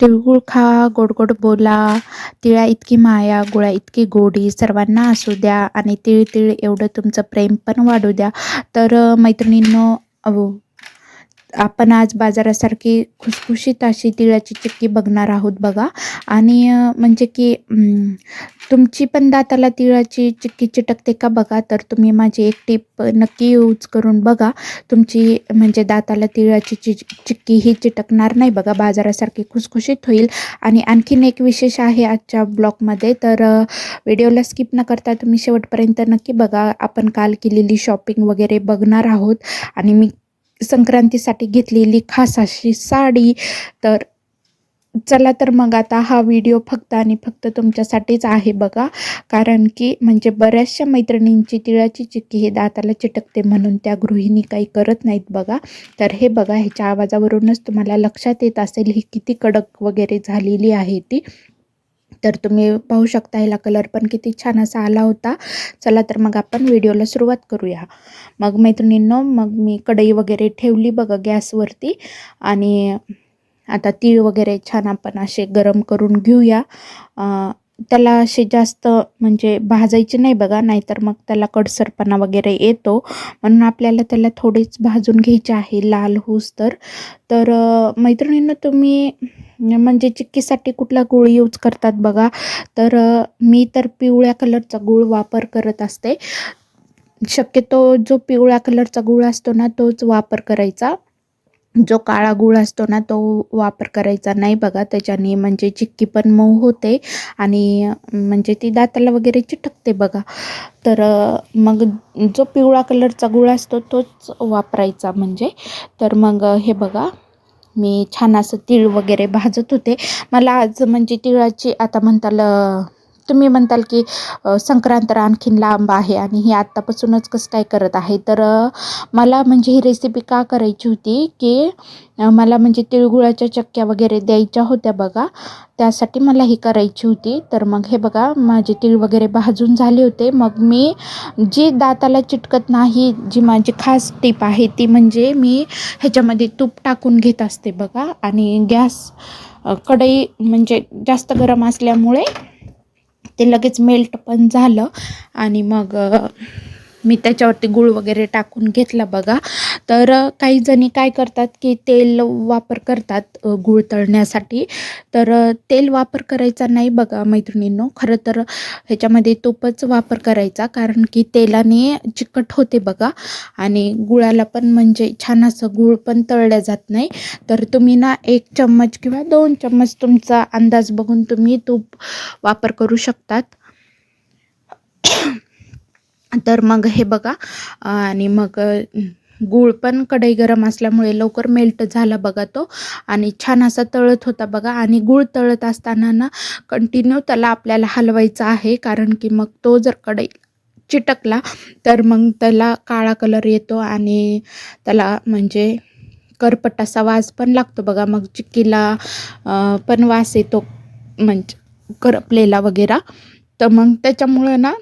तिळगुळ खा गोड गोड बोला तिळा इतकी माया गुळा इतकी गोडी सर्वांना असू द्या आणि तिळ तिळ एवढं तुमचं प्रेम पण वाढू द्या. तर मैत्रिणींनो अहो आपण आज बाजारासारखी खुसखुशीत अशी तिळाची चिक्की बघणार आहोत बघा. आणि म्हणजे की तुमची पण दाताला तिळाची चिक्की चिटकते का बघा? तर तुम्ही माझी एक टीप नक्की यूज करून बघा. तुमची म्हणजे दाताला तिळाची चि चिक्की ही चिटकणार नाही बघा. बाजारासारखी खुसखुशीत होईल. आणि आणखीन एक विशेष आहे आजच्या ब्लॉगमध्ये. तर व्हिडिओला स्किप न करता तुम्ही शेवटपर्यंत नक्की बघा. आपण काल केलेली शॉपिंग वगैरे बघणार आहोत. आणि मी संक्रांतीसाठी घेतलेली खास अशी साडी. तर चला तर मग आता हा व्हिडिओ फक्त आणि फक्त तुमच्यासाठीच आहे बघा. कारण की म्हणजे बऱ्याचशा मैत्रिणींची तिळाची चिक्की हे दाताला चिटकते म्हणून त्या गृहिणी काही करत नाहीत बघा. तर हे बघा ह्याच्या आवाजावरूनच तुम्हाला लक्षात येत असेल ही किती कडक वगैरे झालेली आहे ती. तर तुम्ही पाहू शकता ह्याला कलर पण किती छान असा आला होता. चला तर मग आपण व्हिडिओला सुरुवात करूया. मग मैत्रिणींनो मग मी कढई वगैरे ठेवली बघा गॅसवरती. आणि आता तीळ वगैरे छान आपण असे गरम करून घेऊया. त्याला असे जास्त म्हणजे भाजायचे नाही बघा नाहीतर मग त्याला कडसरपणा वगैरे येतो. म्हणून आपल्याला त्याला थोडेच भाजून घ्यायचे आहे लाल हूस तर. तर मैत्रिणींना तुम्ही म्हणजे चिक्कीसाठी कुठला गूळ यूज करतात बघा. तर मी तर पिवळ्या कलरचा गूळ वापर करत असते. शक्यतो जो पिवळ्या कलरचा गूळ असतो ना तोच वापर करायचा. जो काळा गूळ असतो ना तो वापर करायचा नाही बघा. त्याच्याने म्हणजे चिक्की पण मऊ होते आणि म्हणजे ती दाताला वगैरे चिटकते बघा. तर मग जो पिवळा कलरचा गूळ असतो तोच वापरायचा म्हणजे. तर मग हे बघा मी छान असं तीळ वगैरे भाजत होते. मला आज म्हणजे तिळाची आता म्हणताल तुम्ही म्हणताल की संक्रांत तर आणखीन लांब आहे आणि ही आत्तापासूनच कसं काय करत आहे? तर मला म्हणजे ही रेसिपी का करायची होती की मला म्हणजे तिळगुळाच्या चक्क्या वगैरे द्यायच्या होत्या बघा. त्यासाठी मला ही करायची होती. तर मग हे बघा माझे तीळ वगैरे भाजून झाले होते. मग मी जी दाताला चिटकत नाही जी माझी खास टीप आहे ती म्हणजे मी ह्याच्यामध्ये तूप टाकून घेत असते बघा. आणि गॅस कढई म्हणजे जास्त गरम असल्यामुळे ते लगेच मेल्ट पण झालं आणि मग मी त्याच्यावरती गूळ वगैरे टाकून घेतला बघा. तर काही जणी काय करतात की तेल वापर करतात गूळ तळण्यासाठी. तर तेल वापर करायचा नाही बघा मैत्रिणींनो. खरं तर ह्याच्यामध्ये तूपच वापर करायचा कारण की तेलाने चिकट होते बघा. आणि गुळाला पण म्हणजे छान असं गूळ पण तळल्या जात नाही. तर तुम्ही ना एक चम्मच किंवा दोन चम्मच तुमचा अंदाज बघून तुम्ही तूप वापर करू शकतात. तर मग हे बघा आणि मग गूळ पण कढई गरम असल्यामुळे लवकर मेल्ट झाला बघा तो. आणि छान असा तळत होता बघा. आणि गूळ तळत असताना ना कंटिन्यू त्याला आपल्याला हलवायचा आहे. कारण की मग तो जर कढई चिटकला तर मग त्याला काळा कलर येतो आणि त्याला म्हणजे करपट असा वास पण लागतो बघा. मग चिक्कीला पण वास येतो म्हणजे करपलेला वगैरे. तर मग त्याच्यामुळं ना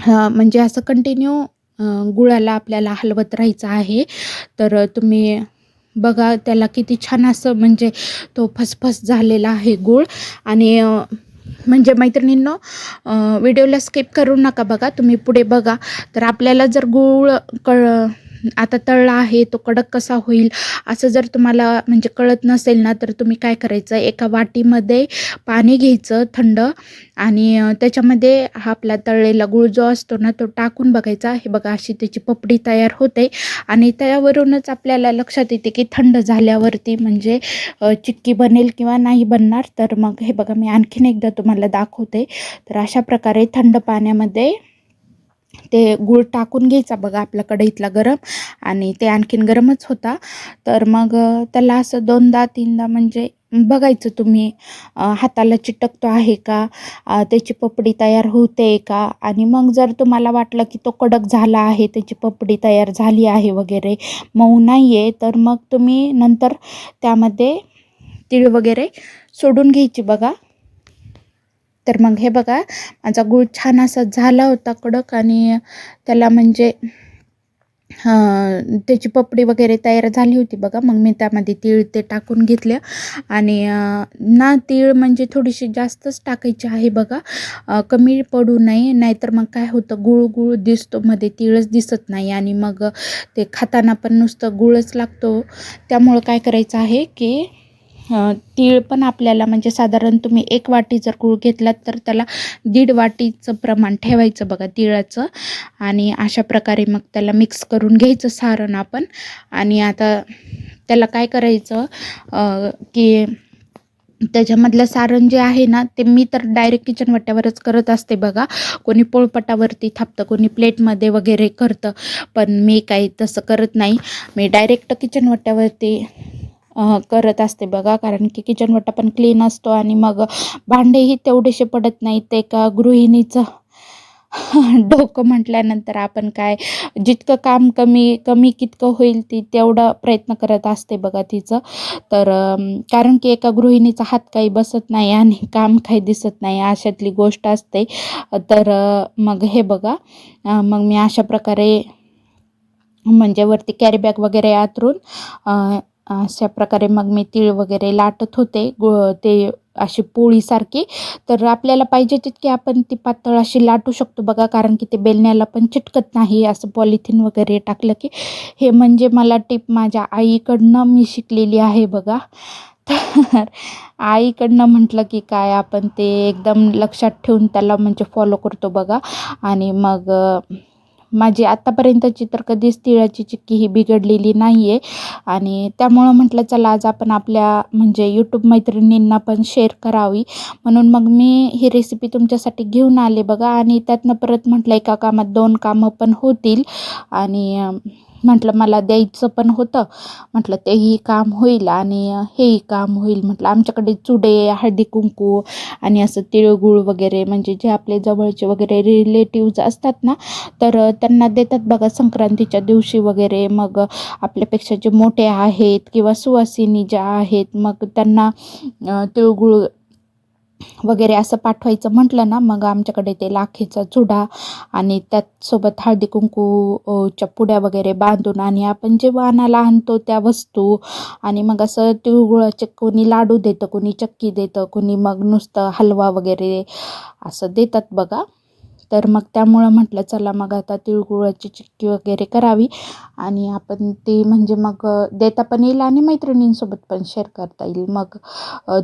म्हणजे असं कंटिन्यू गुळाला आपल्याला हलवत राहायचं आहे. तर तुम्ही बघा त्याला किती छान असं म्हणजे तो फसफस झालेला आहे गूळ. आणि म्हणजे मैत्रिणींनो व्हिडिओला स्किप करू नका बघा. तुम्ही पुढे बघा. तर आपल्याला जर गूळ कळ आता तळला आहे तो कडक कसा होईल? असं जर तुम्हाला म्हणजे कळत नसेल ना तर तुम्ही काय करायचं? एका वाटीमध्ये पाणी घ्यायचं थंड आणि त्याच्यामध्ये हा आपला तळलेला गूळ जो असतो ना तो टाकून बघायचा. हे बघा अशी त्याची पपडी तयार होते आणि त्यावरूनच आपल्याला लक्षात येते की थंड झाल्यावरती म्हणजे चिक्की बनेल किंवा नाही बनणार. तर मग हे बघा मी आणखीन एकदा तुम्हाला दाखवते. तर अशा प्रकारे थंड पाण्यामध्ये ते गूळ टाकून घ्यायचा बघा आपला कढईतला गरम. आणि ते आणखीन गरमच होता. तर मग त्याला असं दोनदा तीनदा म्हणजे बघायचं तुम्ही हाताला चिटकतो आहे का? त्याची पपडी तयार होते का? आणि मग जर तुम्हाला वाटलं की तो कडक झाला आहे त्याची पपडी तयार झाली आहे वगैरे मऊ नाही आहे तर मग तुम्ही नंतर त्यामध्ये तीळ वगैरे सोडून घ्यायची बघा. तर मग हे बघा माझा गूळ छान असा झाला होता कडक आणि त्याला म्हणजे त्याची पपडी वगैरे तयार झाली होती बघा. मग मी त्यामध्ये तीळ ते टाकून घेतले आणि ना तीळ म्हणजे थोडीशी जास्तच टाकायची आहे बघा. कमी पडू नये नाहीतर मग काय होतं गुळ गुळ दिसतो मध्ये तीळच दिसत नाही आणि मग ते खाताना पण नुसतं गुळच लागतो. त्यामुळं काय करायचं आहे की तीळ पण आपल्याला म्हणजे साधारण तुम्ही एक वाटी जर गूळ घेतलात तर त्याला दीड वाटीचं प्रमाण ठेवायचं बघा तिळाचं. आणि अशा प्रकारे मग त्याला मिक्स करून घ्यायचं सारण आपण. आणि आता त्याला काय करायचं की त्याच्यामधलं सारण जे आहे ना ते मी तर डायरेक्ट किचन वाट्यावरच करत असते बघा. कोणी पोळपटावरती थापतं कोणी प्लेटमध्ये वगैरे करतं. पण मी काही तसं करत नाही. मी डायरेक्ट किचन वाट्यावरती करत असते बघा. कारण की किचनवटा पण क्लीन असतो आणि मग भांडेही तेवढेसे पडत नाहीत. एका गृहिणीचं डोकं म्हटल्यानंतर आपण काय जितकं काम कमी कमी कितकं होईल ती तेवढा प्रयत्न करत असते बघा तिचं. तर कारण की एका गृहिणीचा हात काही बसत नाही आणि काम काही दिसत नाही अशातली गोष्ट असते. तर मग हे बघा. मग मी अशा प्रकारे म्हणजे वरती कॅरीबॅग वगैरे आतरून अशा प्रकारे मग मी तीळ वगैरे लाटत होते गो ते अशी पोळीसारखी तर आपल्याला पाहिजे तितकी आपण ती पातळ अशी लाटू शकतो बघा कारण की ते बेलण्याला पण चिटकत नाही असं पॉलिथिन वगैरे टाकलं की. हे म्हणजे मला टिप माझ्या आईकडनं मी शिकलेली आहे बघा. तर आईकडनं म्हटलं की काय आपण ते एकदम लक्षात ठेवून त्याला म्हणजे फॉलो करतो बघा. आणि मग माझी आत्तापर्यंतची तर कधीच तिळाची चिक्की ही बिघडलेली नाही आहे आणि त्यामुळं म्हटलं चला आज आपण आपल्या म्हणजे यूट्यूब मैत्रिणींना पण शेअर करावी. म्हणून मग मी ही रेसिपी तुमच्यासाठी घेऊन आले बघा. आणि त्यातनं परत म्हटलं एका कामात दोन कामं पण होतील. आणि म्हटलं मला द्यायचं पण होतं. म्हटलं तेही काम होईल आणि हेही काम होईल. म्हटलं आमच्याकडे चुडे हळदी कुंकू आणि असं तिळगुळ वगैरे म्हणजे जे आपले जवळचे वगैरे रिलेटिव्ज असतात ना तर त्यांना देतात बघा संक्रांतीच्या दिवशी वगैरे. मग आपल्यापेक्षा जे मोठे आहेत किंवा सुवासिनी ज्या आहेत मग त्यांना तिळगुळ वगैरे असं पाठवायचं म्हटलं ना मग आमच्याकडे ते लाखेचा चुडा आणि त्याचसोबत हळदी कुंकूच्या पुड्या वगैरे बांधून आणि आपण जे वाणाला आणतो त्या वस्तू आणि मग असं तिळगुळाचे कोणी लाडू देतं कोणी चक्की देतं कोणी मग नुसतं हलवा वगैरे असं देतात बघा. तर मग त्यामुळं म्हटलं चला मग आता तिळगुळाची चिक्की वगैरे करावी आणि आपण ती म्हणजे मग देता पण येईल आणि मैत्रिणींसोबत पण शेअर करता येईल. मग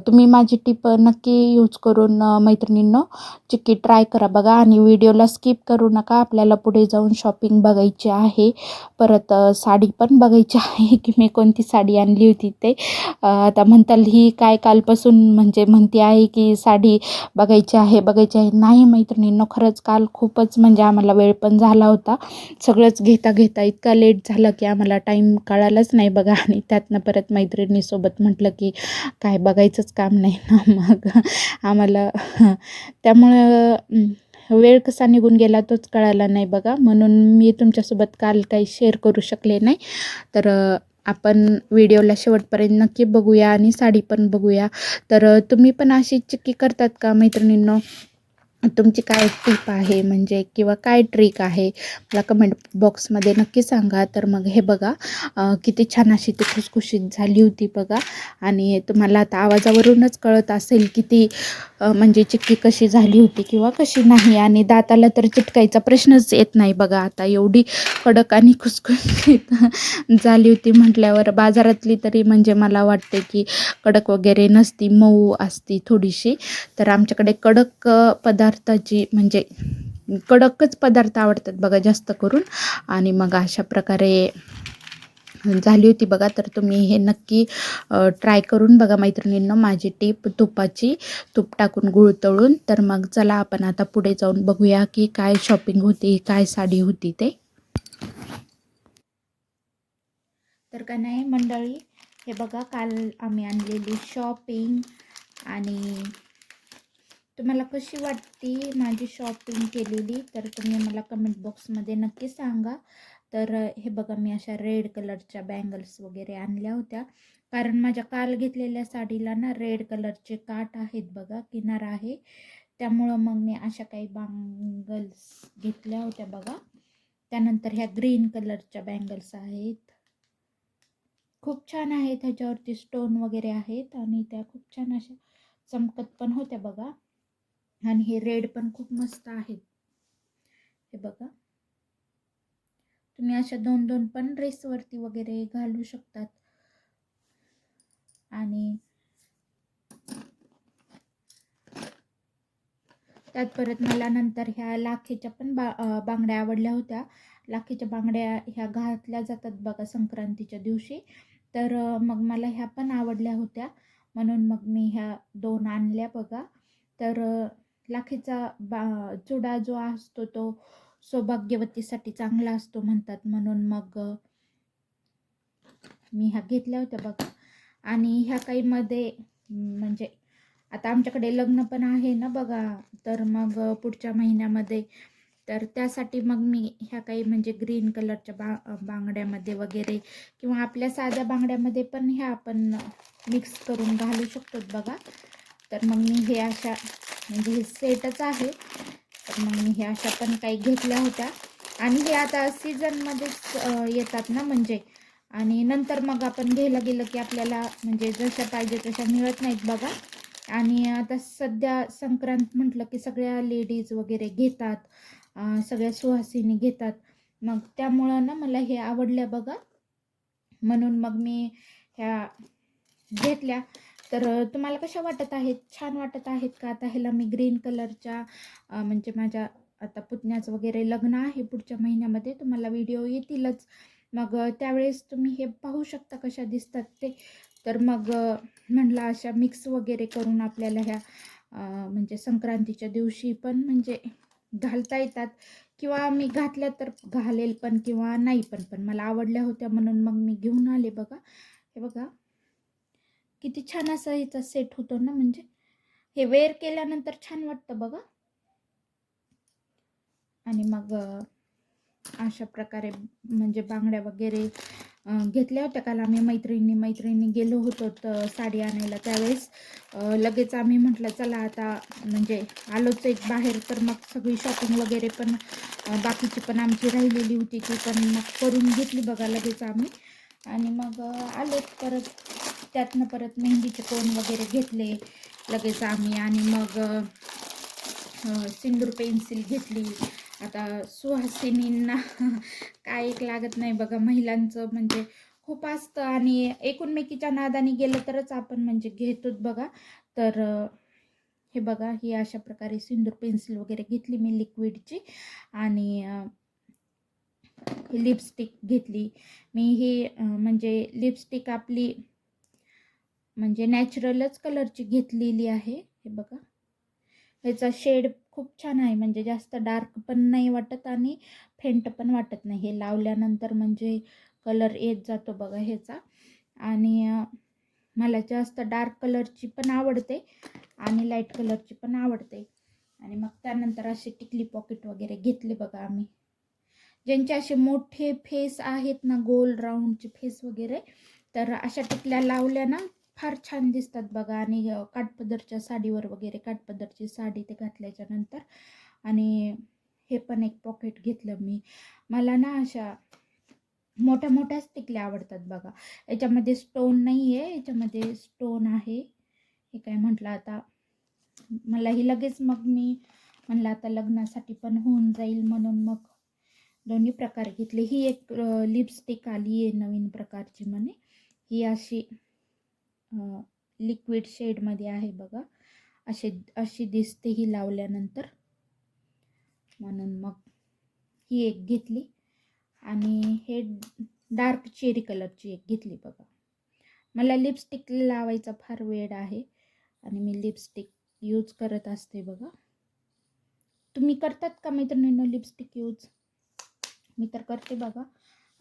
तुम्ही माझी टिप नक्की यूज करून मैत्रिणींनो चिक्की ट्राय करा बघा आणि व्हिडिओला स्किप करू नका. आपल्याला पुढे जाऊन शॉपिंग बघायची आहे. परत साडी पण बघायची आहे की मी कोणती साडी आणली होती ते. आता म्हणताल ही काय कालपासून म्हणजे म्हणते आहे की साडी बघायची आहे बघायची आहे. नाही मैत्रिणींनो खरंच का काल खूपच म्हणजे आम्हाला वेळ पण झाला होता. सगळंच घेता घेता इतका लेट झाला की आम्हाला टाईम कळालाच नाही बघा. आणि त्यातनं परत मैत्रिणीसोबत म्हटलं की काय बघायचंच काम नाही ना मग आम्हाला त्यामुळं वेळ कसा निघून गेला तोच कळाला नाही बघा. म्हणून मी तुमच्यासोबत काल काही शेअर करू शकले नाही. तर आपण व्हिडिओला शेवटपर्यंत नक्की बघूया आणि साडी पण बघूया. तर तुम्ही पण अशी चिक्की करतात का मैत्रिणींनो? तुमची काय टिप आहे? म्हणजे किंवा काय ट्रिक आहे? मला कमेंट बॉक्समध्ये नक्की सांगा. तर मग हे बघा किती छान अशी ती खुसखुशीत झाली होती बघा. आणि तुम्हाला आता आवाजावरूनच कळत असेल की ती म्हणजे चिक्की कशी झाली होती किंवा कशी नाही. आणि दाताला तर चिटकायचा प्रश्नच येत नाही बघा. आता एवढी कडक आणि खुसखुशीत झाली होती म्हटल्यावर बाजारातली तरी म्हणजे मला वाटते की कडक वगैरे नसती मऊ असती थोडीशी. तर आमच्याकडे कडक पदार्थ पदार्थाची म्हणजे कडकच पदार्थ आवडतात बघा जास्त करून. आणि मग अशा प्रकारे झाली होती बघा तर तुम्ही हे नक्की ट्राय करून बघा मैत्रिणींनो माझी टीप तुपाची. तूप टाकून गुळ तळून तर मग चला आपण आता पुढे जाऊन बघूया की काय शॉपिंग होती काय साडी होती ते. तर का नाही मंडळी हे बघा काल आम्ही आणलेली शॉपिंग आणि तुम्हाला कशी वाटती माझी शॉपिंग केलेली तर तुम्ही मला कमेंट बॉक्समध्ये नक्की सांगा. तर हे बघा मी अशा रेड कलरच्या बँगल्स वगैरे आणल्या होत्या. कारण माझ्या काल घेतलेल्या साडीला ना रेड कलरचे काठ आहेत बघा किनार आहे. त्यामुळं मग मी अशा काही बँगल्स घेतल्या होत्या बघा. त्यानंतर ह्या ग्रीन कलरच्या बँगल्स आहेत. खूप छान आहेत ह्याच्यावरती स्टोन वगैरे आहेत आणि त्या खूप छान अशा चमकत पण होत्या बघा. आणि हे रेड पण खूप मस्त आहेत. हे बघा. तुम्ही अशा दोन दोन पण ड्रेसवरती वगैरे घालू शकतात. आणि त्यात परत मला नंतर ह्या लाखेच्या पण बा बांगड्या आवडल्या होत्या. लाखेच्या बांगड्या ह्या घातल्या जातात बघा संक्रांतीच्या दिवशी. तर मग मला ह्या पण आवडल्या होत्या. म्हणून मग मी ह्या दोन आणल्या बघा. तर लाखेचा बा चुडा जो असतो तो सौभाग्यवतीसाठी चांगला असतो म्हणतात. म्हणून मग मी ह्या घेतल्या होत्या बघा. आणि ह्या काही मध्ये अं, म्हणजे आता आमच्याकडे लग्न पण आहे ना बघा. तर मग पुढच्या महिन्यामध्ये तर त्यासाठी मग मी ह्या काही म्हणजे ग्रीन कलरच्या बा बांगड्यामध्ये वगैरे किंवा आपल्या साध्या बांगड्यामध्ये पण ह्या आपण मिक्स करून घालू शकतो बघा. तर मग मी हे अशा म्हणजे हे सेटच आहे. तर मग मी हे अशा पण काही घेतल्या होत्या. आणि हे आता सीझनमध्येच येतात ना म्हणजे. आणि नंतर मग आपण घ्यायला गेलं की आपल्याला म्हणजे जशा पाहिजे तशा मिळत नाहीत बघा. आणि आता सध्या संक्रांत म्हटलं की सगळ्या लेडीज वगैरे घेतात. सगळ्या सुहासिनी घेतात. मग त्यामुळं ना मला हे आवडल्या बघा. म्हणून मग मी ह्या घेतल्या. तर तुम्हाला कशा वाटत आहेत? छान वाटत आहेत का? आता ह्याला मी ग्रीन कलरच्या म्हणजे माझ्या आता पुतण्याचं वगैरे लग्न आहे पुढच्या महिन्यामध्ये तुम्हाला व्हिडिओ येतीलच. मग त्यावेळेस तुम्ही हे पाहू शकता कशा दिसतात ते. तर मग म्हणला अशा मिक्स वगैरे करून आपल्याला ह्या म्हणजे संक्रांतीच्या दिवशी पण म्हणजे घालता येतात. किंवा मी घातल्या तर घालेल पण किंवा नाही पण पण मला आवडल्या होत्या म्हणून मग मी घेऊन आले बघा. हे बघा. किती छान असा याचा सेट होतो ना म्हणजे. हे वेअर केल्यानंतर छान वाटतं बघा. आणि मग अशा प्रकारे म्हणजे बांगड्या वगैरे घेतल्या होत्या काल आम्ही मैत्रिणी. मैत्रिणी गेलो होतो तर साडी आणायला त्यावेळेस लगेच आम्ही म्हटलं चला आता म्हणजे आलोच एक बाहेर तर मग सगळी शॉपिंग वगैरे पण बाकीची पण आमची राहिलेली होती ती पण मग करून घेतली बघा लगेच आम्ही. आणि मग आलोच परत. त्यातनं परत मेहंदीचे कोण वगैरे घेतले लगेच आम्ही आणि मग सिंदूर पेन्सिल घेतली. आता सुहासिनींना काय एक लागत नाही बघा महिलांचं म्हणजे खूप असतं आणि एकूणमेकीच्या नादाने गेलं तरच आपण म्हणजे घेतोच बघा. तर हे बघा ही अशा प्रकारे सिंदूर पेन्सिल वगैरे घेतली मी लिक्विडची आणि ही लिपस्टिक घेतली. मी ही म्हणजे लिपस्टिक आपली म्हणजे नॅचरलच कलरची घेतलेली आहे. हे बघा. ह्याचा शेड खूप छान आहे. म्हणजे जास्त डार्क पण नाही वाटत आणि फेंट पण वाटत नाही. हे लावल्यानंतर म्हणजे कलर येत जातो बघा ह्याचा. आणि मला जास्त डार्क कलरची पण आवडते आणि लाइट कलरची पण आवडते. आणि मग त्यानंतर असे टिकली पॉकेट वगैरे घेतले बघा आम्ही. ज्यांचे असे मोठे फेस आहेत ना गोल राऊंडचे फेस वगैरे तर अशा टिकल्या लावल्या ना फार छान दिसतात बघा. आणि काठपदरच्या साडीवर वगैरे काठपदरची साडी ते घातल्याच्या नंतर आणि हे पण एक पॉकेट घेतलं मी. मला ना अशा मोठ्या मोठ्याच टिकल्या आवडतात बघा. याच्यामध्ये स्टोन नाही आहे याच्यामध्ये स्टोन आहे. हे काय म्हटलं आता? मला ही लगेच मग मी म्हणलं आता लग्नासाठी पण होऊन जाईल म्हणून मग दोन्ही प्रकार घेतले. ही एक लिपस्टिक आली आहे नवीन प्रकारची म्हणे. ही अशी लिक्विड शेडमध्ये आहे बघा. असे अशी दिसते ही लावल्यानंतर. म्हणून मग ही एक घेतली. आणि हे डार्क चेरी कलरची एक घेतली बघा. मला लिपस्टिक लावायचा फार वेळ आहे. आणि मी लिपस्टिक यूज करत असते बघा. तुम्ही करतात का मैत्रिणींना लिपस्टिक यूज मी तर करते बघा.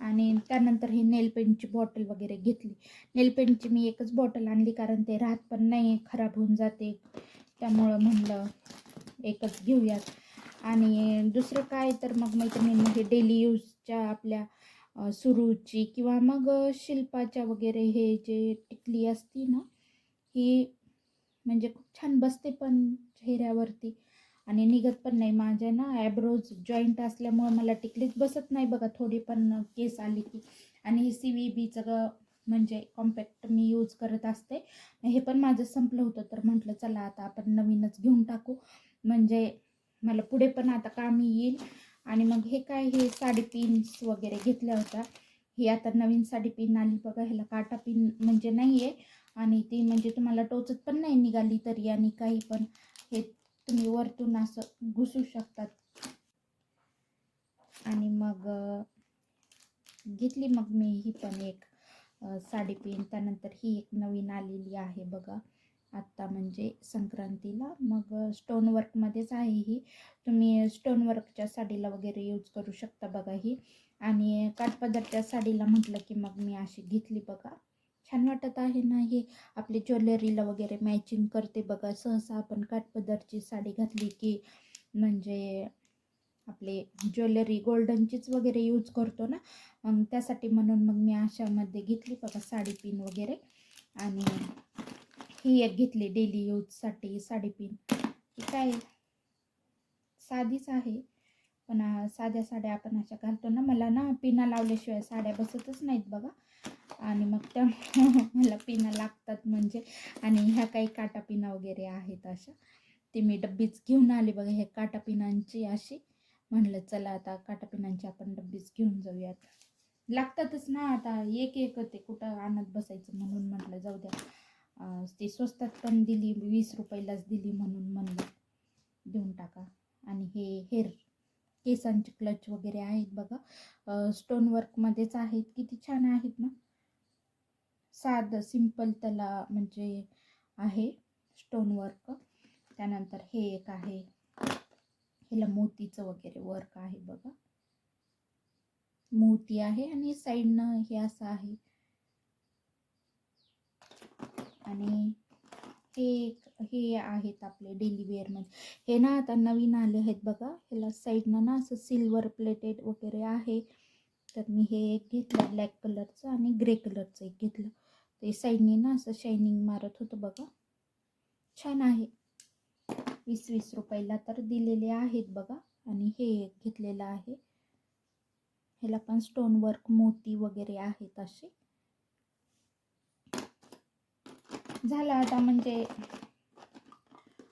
आणि त्यानंतर हे नेल पेंटची बॉटल वगैरे घेतली. नेल पेंटची मी एकच बॉटल आणली कारण ते राहत पण नाही खराब होऊन जाते. त्यामुळं म्हणलं एकच घेऊयात. आणि दुसरं काय तर मग मैत्रिणींना हे डेली यूजच्या आपल्या सुरूची किंवा मग शिल्पाच्या वगैरे हे जे टिकली असती ना ही म्हणजे खूप छान बसते पण चेहऱ्यावरती. आणि निघत पण नाही. माझ्या ना ॲब्रोज जॉईंट असल्यामुळं मला टिकलीच बसत नाही बघा. थोडी पण केस आली की. आणि हे सी व्ही बीचं म्हणजे कॉम्पॅक्ट मी यूज करत असते. हे पण माझं संपलं होतं. तर म्हटलं चला आता आपण नवीनच घेऊन टाकू. म्हणजे मला पुढे पण आता कामी येईल. आणि मग हे काय हे साडी पिन्स वगैरे घेतल्या होत्या. ही आता नवीन साडी पिन आली बघा. ह्याला काटा पिन म्हणजे नाही आहे आणि ती म्हणजे तुम्हाला टोचत पण नाही निघाली तरी आणि काही पण. हे तुम्ही वरतून असं घुसू शकतात. आणि मग घेतली मग मी ही पण एक साडी पिन. त्यानंतर ही एक नवीन आलेली आहे बघा. आत्ता म्हणजे संक्रांतीला. मग स्टोन वर्कमध्येच आहे ही. तुम्ही स्टोन वर्कच्या साडीला वगैरे यूज करू शकता बघा ही. आणि काठपदरच्या साडीला म्हटलं की मग मी अशी घेतली बघा. छान वाटत आहे ना हे. आपली ज्वेलरीला वगैरे मॅचिंग करते बघा. सहसा आपण काठपदरची साडी घातली की म्हणजे आपले ज्वेलरी गोल्डनचीच वगैरे यूज करतो ना. मग त्यासाठी म्हणून मग मी अशामध्ये घेतली बघा साडी पिन वगैरे. आणि ही एक घेतली डेली यूजसाठी साडी पिन ही काय साधीच आहे. पण साध्या साड्या आपण अशा घालतो ना. मला ना पिना लावल्याशिवाय साड्या बसतच नाहीत बघा. आणि मग त्या मला पिना लागतात म्हणजे. आणि ह्या काही काटा पिना वगैरे आहेत अशा. ती मी डब्बीच घेऊन आली बघा हे काटा पिनांची अशी. म्हणलं चला आता काटा पिनांची आपण डब्बीच घेऊन जाऊयात. लागतातच ना आता एक एक ते कुठं आणत बसायचं म्हणून म्हटलं जाऊ द्या. ती स्वस्तात पण दिली वीस रुपयालाच दिली म्हणून म्हणलं. देऊन टाका. आणि हे हेअर केसांचे क्लच वगैरे आहेत बघा. स्टोन वर्कमध्येच आहेत किती छान आहेत ना. साधं सिंपल त्याला म्हणजे आहे स्टोन वर्क त्यानंतर हे एक आहे. ह्याला मोतीचं वगैरे वर्क आहे बघा. मोती आहे आणि साईडनं हे असं आहे. आणि हे एक हे आहेत आपले डेली वेअरमध्ये म्हणजे. हे ना आता नवीन आले आहेत बघा. ह्याला साईडनं ना असं सिल्वर प्लेटेड वगैरे आहे. तर मी हे एक घेतलं ब्लॅक कलरचं आणि ग्रे कलरचं एक घेतलं. ते साईडने ना असं शायनिंग मारत होतं बघा. छान आहे. वीस वीस रुपयाला तर दिलेले आहेत बघा. आणि हे एक घेतलेलं आहे. ह्याला पण स्टोन वर्क मोती वगैरे आहेत असे. झालं आता म्हणजे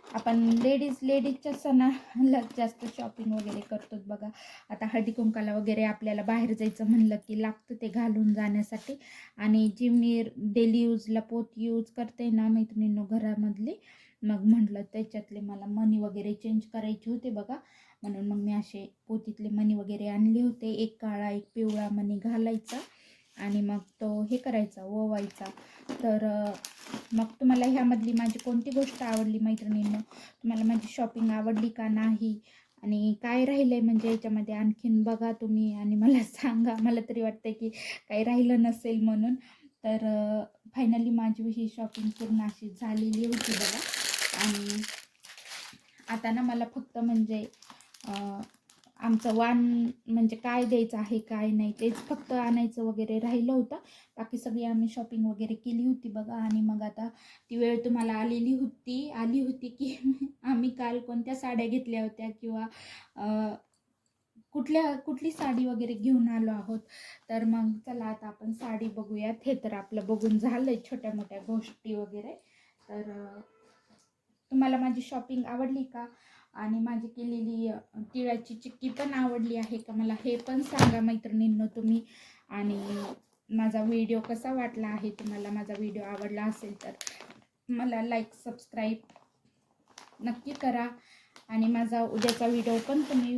आपण लेडीज लेडीजच्या सणाला जास्त शॉपिंग वगैरे करतो बघा. आता हळदी कुंकाला वगैरे आपल्याला बाहेर जायचं म्हणलं की लागतं ते घालून जाण्यासाठी. आणि जी मी डेली यूजला पोत यूज करते ना मैत्रिणींनो घरामधली मग म्हटलं त्याच्यातले मला मनी वगैरे चेंज करायचे होते बघा. म्हणून मग मी असे पोतीतले मनी वगैरे आणले होते. एक काळा एक पिवळा मनी घालायचा. आणि मग तो हे करायचा ओवायचा. तर मग तुम्हाला ह्यामधली माझी कोणती गोष्ट आवडली मैत्रिणींनो? तुम्हाला माझी शॉपिंग आवडली का नाही? आणि काय राहिलं आहे म्हणजे याच्यामध्ये आणखीन बघा तुम्ही आणि मला सांगा. मला तरी वाटतं की काही राहिलं नसेल म्हणून. तर फायनली माझी ही शॉपिंग पूर्ण अशी झालेली होती बघा. आणि आता ना मला फक्त म्हणजे आमचं वाण म्हणजे काय द्यायचं आहे काय नाही तेच फक्त आणायचं वगैरे राहिलं होतं. बाकी सगळी आम्ही शॉपिंग वगैरे केली होती बघा. आणि मग आता ती वेळ तुम्हाला आलेली होती आली होती की आम्ही काल कोणत्या साड्या घेतल्या होत्या किंवा कुठल्या कुठली साडी वगैरे घेऊन आलो आहोत. तर मग चला आता आपण साडी बघूयात. हे तर आपलं बघून झालं आहे छोट्या मोठ्या गोष्टी वगैरे. तर तुम्हाला माझी शॉपिंग आवडली का? आणि माझी केलेली तिळाची चिक्की पण आवडली आहे का मला हे पण सांगा मैत्रिणींनो तुम्ही. आणि माझा व्हिडिओ कसा वाटला आहे तुम्हाला माझा व्हिडिओ आवडला असेल तर मला लाईक सबस्क्राईब नक्की करा. आणि माझा उद्याचा व्हिडिओ पण तुम्ही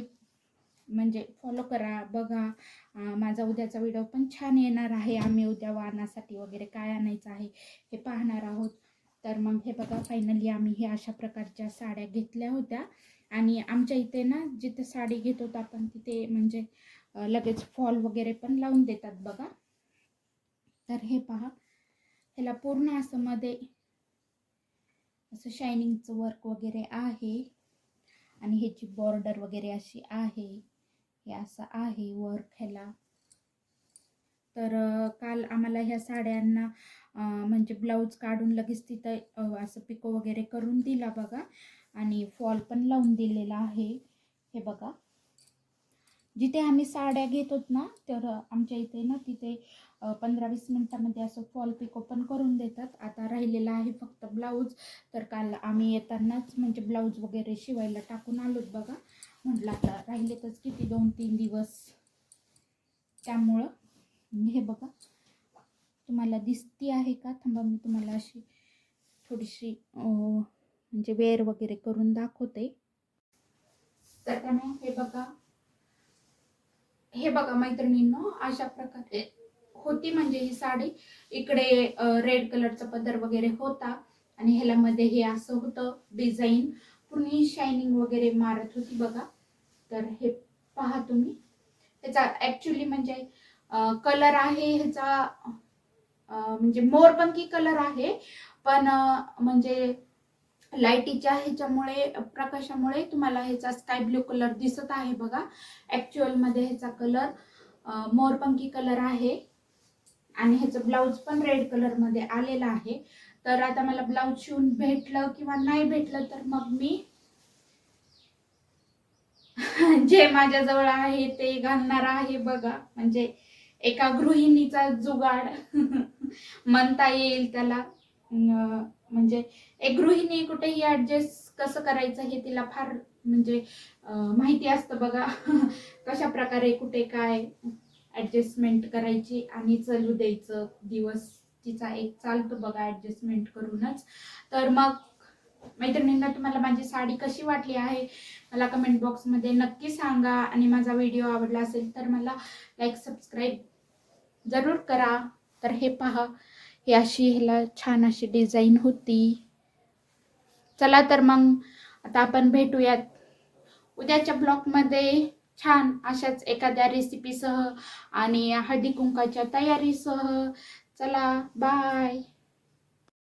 म्हणजे फॉलो करा बघा. माझा उद्याचा व्हिडिओ पण छान येणार आहे. आम्ही उद्या वाहनासाठी वगैरे काय आणायचं आहे हे पाहणार आहोत. तर मग हे बघा फायनली आम्ही हे अशा प्रकारच्या साड्या घेतल्या होत्या. आणि आमच्या इथे ना जिथे साडी घेत होतो आपण तिथे म्हणजे लगेच फॉल वगैरे पण लावून देतात बघा. तर हे पहा ह्याला पूर्ण असं मध्ये असं शायनिंगचं वर्क वगैरे आहे. आणि ह्याची बॉर्डर वगैरे अशी आहे. हे असं आहे वर्क ह्याला. तर काल आम्हाला ह्या साड्यांना म्हणजे ब्लाऊज काढून लगेच तिथं असं पिको वगैरे करून दिला बघा. आणि फॉल पण लावून दिलेला आहे. हे बघा. जिथे आम्ही साड्या घेत होत ना तर आमच्या इथे ना तिथे पंधरा वीस मिनटामध्ये असं फॉल पिको पण करून देतात. आता राहिलेला आहे फक्त ब्लाऊज. तर काल आम्ही येतानाच म्हणजे ब्लाऊज वगैरे शिवायला टाकून आलोत बघा. म्हटलं आता राहिलेतच किती दोन तीन दिवस. त्यामुळं हे बघा. तुम्हाला दिसती आहे का? थांबा मी तुम्हाला अशी थोडीशी म्हणजे वेअर वगैरे करून दाखवते. तर त्यामुळे हे बघा. हे बघा मैत्रिणींनो अशा प्रकारे होती म्हणजे ही साडी. इकडे रेड कलरचा पदर वगैरे होता. आणि ह्याला मध्ये हे असं होतं डिझाईन पूर्ण शायनिंग वगैरे मारत होती बघा. तर हे पहा तुम्ही. त्याचा ॲक्च्युली म्हणजे कलर आहे ह्याचा म्हणजे मोरपंखी कलर आहे पण म्हणजे लाईटीच्या ह्याच्यामुळे प्रकाशामुळे तुम्हाला ह्याचा स्काय ब्ल्यू कलर दिसत आहे बघा. ॲक्च्युअलमध्ये ह्याचा कलर मोरपंखी कलर आहे. आणि ह्याचं ब्लाऊज पण रेड कलरमध्ये आलेला आहे. तर आता मला ब्लाऊज शिवून भेटलं किंवा नाही भेटलं तर मग मी जे माझ्याजवळ आहे ते घालणार आहे बघा. म्हणजे एका गृहिणीचा जुगाड. म्हणता येईल त्याला. म्हणजे एक गृहिणी कुठेही ऍडजस्ट कसं करायचं हे तिला फार म्हणजे माहिती असतं बघा. कशा प्रकारे कुठे काय ऍडजस्टमेंट करायची आणि चालू द्यायचं. दिवस तिचा एक चालतो बघा ऍडजस्टमेंट करूनच. तर मग मैत्रिणींना तुम्हाला माझी साडी कशी वाटली आहे? मला कमेंट बॉक्समध्ये नक्की सांगा. आणि माझा व्हिडिओ आवडला असेल तर मला लाईक सबस्क्राईब जरूर करा. तर हे पहा ही अशी ह्याला छान अशी डिझाईन होती. चला तर मग आता आपण भेटूयात. उद्याच्या ब्लॉगमध्ये छान अशाच एखाद्या रेसिपीसह आणि हळदी कुंकाच्या तयारीसह चला बाय